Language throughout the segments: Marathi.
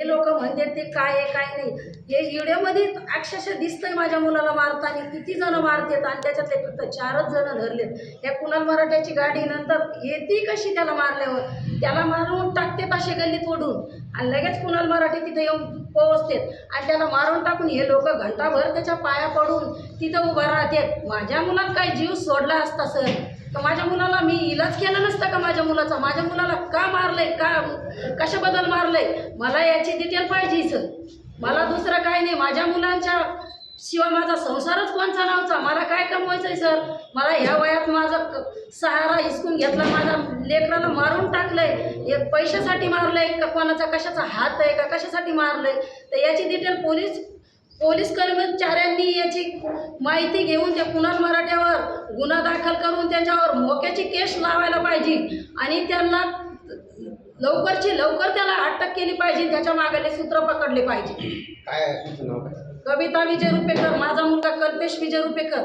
हे लोक म्हणते ते काय आहे काय नाही. हे व्हिडिओमध्ये अक्षरशः दिसतंय माझ्या मुलाला मारताना किती जण मारतात आणि त्याच्यातले फक्त चारच जण धरलेत. या कुणाल मराठ्याची गाडी नंतर येते कशी त्याला मारल्यावर? त्याला मारून टाकतात असे गल्लीत ओढून. आणि लगेच कुणाल मराठी तिथे येऊन पोहोचतात आणि त्याला मारून टाकून हे लोक घंटाभर त्याच्या पाया पडून तिथं उभं राहतात माझ्या मुलात काय जीव सोडला असता सर? तर माझ्या मुलाला मी इलाज केला नसता का माझ्या मुलाचा? माझ्या मुलाला का मारलंय? का कशाबद्दल मारलंय? मला याची डिटेल पाहिजे सर. मला दुसरं काय नाही. माझ्या मुलांच्या शिवाय माझा संसारच कोणचा नावचा मला काय कमवायचं आहे सर? मला ह्या वयात माझा सहारा हिसकून घेतला माझा लेकराला मारून टाकलंय. एक पैशासाठी मारलंय का कोणाचा कशाचा हात आहे का कशासाठी मारलंय? तर याची डिटेल पोलीस पोलीस कर्मचाऱ्यांनी याची माहिती घेऊन त्या कुणाल मराठ्यावर गुन्हा दाखल करून त्याच्यावर मोक्याची केस लावायला पाहिजे. आणि त्यांना लवकरची लवकर त्याला अटक केली पाहिजे त्याच्या मागाले सूत्र पकडले पाहिजे. काय? कविता विजय रुपेकर माझा मुलगा कल्पेश विजय रुपेकर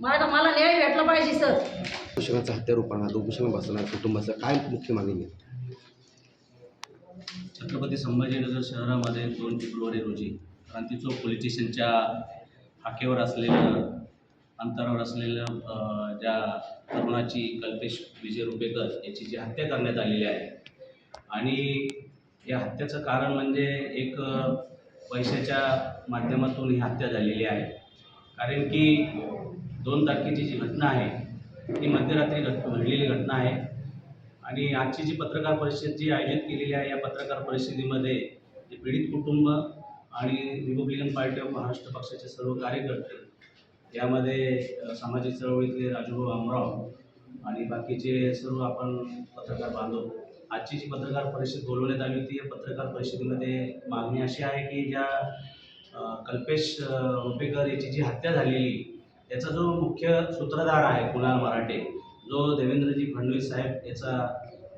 माझा मला न्याय भेटला पाहिजे सर. उपोषणाचा हत्यारूपाना उपोषण बसणार कुटुंबाचं काय मुख्य मागणी आहे? छत्रपती संभाजीनगर शहरामध्ये दोन फेब्रुवारी रोजी क्रांती चौक पोलीस स्टेशनच्या हाकेवर असलेलं अंतरावर असलेलं ज्या तरुणाची कल्पेश विजय रुपेकर याची जी हत्या करण्यात आलेली आहे. आणि या हत्येचं कारण म्हणजे एक अ, पैशाच्या माध्यमातून ही हत्या झालेली आहे. कारण की दोन तारखेची जी घटना आहे ती मध्यरात्री घट घडलेली घटना आहे. आणि आजची जी पत्रकार परिषद जी आयोजित केलेली आहे या पत्रकार परिषदेमध्ये जे पीडित कुटुंब आणि रिपब्लिकन पार्टी ऑफ महाराष्ट्र पक्षाचे सर्व कार्यकर्ते यामध्ये सामाजिक चळवळीतले राजूभाऊ आमराव आणि बाकीचे सर्व आपण पत्रकार बांधव आजची जी पत्रकार परिषद बोलवण्यात आली होती या पत्रकार परिषदेमध्ये मागणी अशी आहे की ज्या कल्पेश रुपेकर याची जी हत्या झालेली याचा जो मुख्य सूत्रधार आहे कुणाल मराठे जो देवेंद्रजी फडणवीस साहेब याचा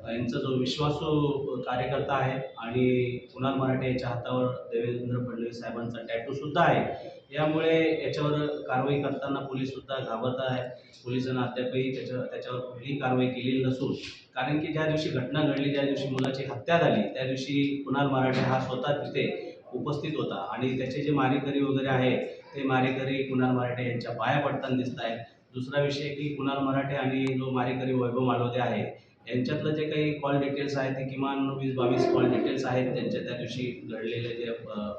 यांचा जो विश्वासू कार्यकर्ता आहे आणि कुणाल मराठे याच्या हातावर देवेंद्र फडणवीस साहेबांचा टॅटू सुद्धा आहे यामुळे याच्यावर कारवाई करताना पोलीस सुद्धा घाबरत आहे. पोलिसांना अद्यापही त्याच्या त्याच्यावर कुठलीही कारवाई केलेली नसून कारण की ज्या दिवशी घटना घडली ज्या दिवशी मुलाची हत्या झाली त्या दिवशी कुणाल मराठे हा स्वतः तिथे उपस्थित होता आणि त्याचे जे मारेकरी वगैरे आहे ते मारेकरी कुणाल मराठे यांच्या पाया पडताना दिसत आहेत दुसरा विषय की कुणाल मराठे आणि जो मारेकरी वैभव मालवते आहे यांच्यातलं जे काही कॉल डिटेल्स आहेत ते किमान वीस बावीस कॉल डिटेल्स आहेत त्यांच्या त्या दिवशी घडलेले जे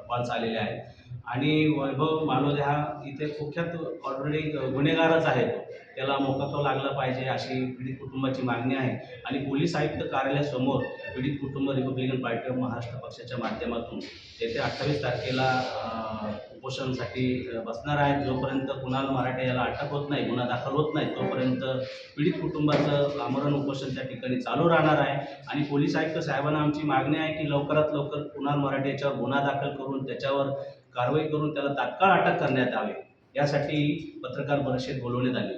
कॉल्स आलेले आहेत. आणि वैभव मालवदे हा इथे कुख्यात ऑलरेडी गुन्हेगारच आहे तो. त्याला मोकातो लागला पाहिजे अशी पीडित कुटुंबाची मागणी आहे. आणि पोलीस आयुक्त कार्यालयासमोर पीडित कुटुंब रिपब्लिकन पार्टी ऑफ महाराष्ट्र पक्षाच्या माध्यमातून येथे अठ्ठावीस तारखेला उपोषणसाठी बसणार आहेत. जोपर्यंत कुणाल मराठे याला अटक होत नाही गुन्हा दाखल होत नाही तोपर्यंत पीडित कुटुंबाचं आमरण उपोषण त्या ठिकाणी चालू राहणार आहे. आणि पोलीस आयुक्त साहेबांना आमची मागणी आहे की लवकरात लवकर कुणाल मराठे याच्यावर गुन्हा दाखल करून त्याच्यावर कारवाई करून त्याला तात्काळ अटक करण्यात यावे. यासाठी पत्रकार परिषद बोलवण्यात आली.